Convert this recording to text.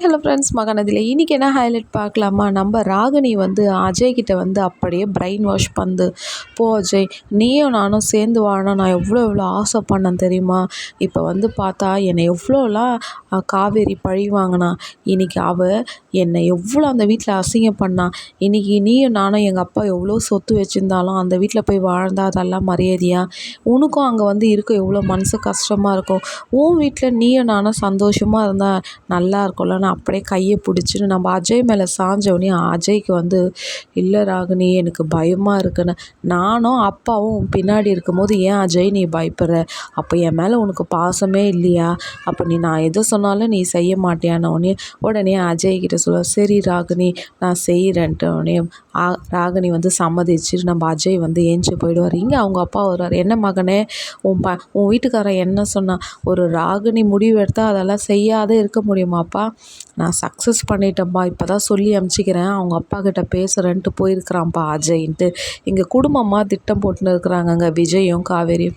Hello friends மகனதில் இன்றைக்கி என்ன highlight பார்க்கலாமா? நம்ம ராகினி வந்து அஜய் கிட்ட வந்து அப்படியே பிரெயின் வாஷ் பண்ணு போ அஜய் நீயும் நானும் சேர்ந்து வாழணும். நான் எவ்வளோ எவ்வளோ ஆசைப்பட்னேன் தெரியுமா? இப்போ வந்து பார்த்தா என்னை எவ்வளோலாம் காவேரி பழி வாங்கினா இன்றைக்கி அவள் என்னை எவ்வளோ அந்த வீட்டில் அசிங்கம் பண்ணா. இன்றைக்கி நீயும் நானும் எங்கள் அப்பா எவ்வளோ சொத்து வச்சுருந்தாலும் அந்த வீட்டில் போய் வாழ்ந்தால் அதெல்லாம் மரியாதையா? உனக்கும் அங்கே வந்து இருக்க எவ்வளோ மனசு கஷ்டமாக இருக்கும். உன் வீட்டில் நீயும் நானும் சந்தோஷமாக இருந்தால் நல்லா இருக்கும்ல. நான் அப்படியே கையை பிடிச்சின்னு நம்ம அஜய் மேலே சாஞ்சவொடனே அஜய்க்கு வந்து இல்லை ராகினி எனக்கு பயமாக இருக்குன்னு. நானும் அப்பாவும் பின்னாடி இருக்கும்போது ஏன் அஜய் நீ பயப்படுற? அப்போ என் மேலே உனக்கு பாசமே இல்லையா? அப்போ நீ நான் எது சொன்னாலும் நீ செய்ய மாட்டியான்னு உடனே உடனே அஜய் கிட்ட சொல்ல சரி ராகினி நான் செய்கிறேன்ட்டு உடனே ராகினி வந்து சம்மதிச்சு நம்ம அஜய் வந்து ஏஞ்சி போயிடுவார். இங்கே அவங்க அப்பா வருவார். என்ன மகனே உன் ப உன் வீட்டுக்காரன் என்ன சொன்னான் ஒரு ராகினி முடிவு எடுத்தால் அதெல்லாம் செய்யாத இருக்க முடியுமாப்பா? நான் சக்ஸஸ் பண்ணிட்டேன்ப்பா இப்போ தான் சொல்லி அமுச்சிக்கிறேன். அவங்க அப்பா கிட்ட பேசுகிறேன்ட்டு போயிருக்கிறான்ப்பா அஜய்ன்ட்டு. இங்கே குடும்பமாக திட்டம் போட்டுன்னு இருக்கிறாங்கங்க விஜயும் காவேரியும்.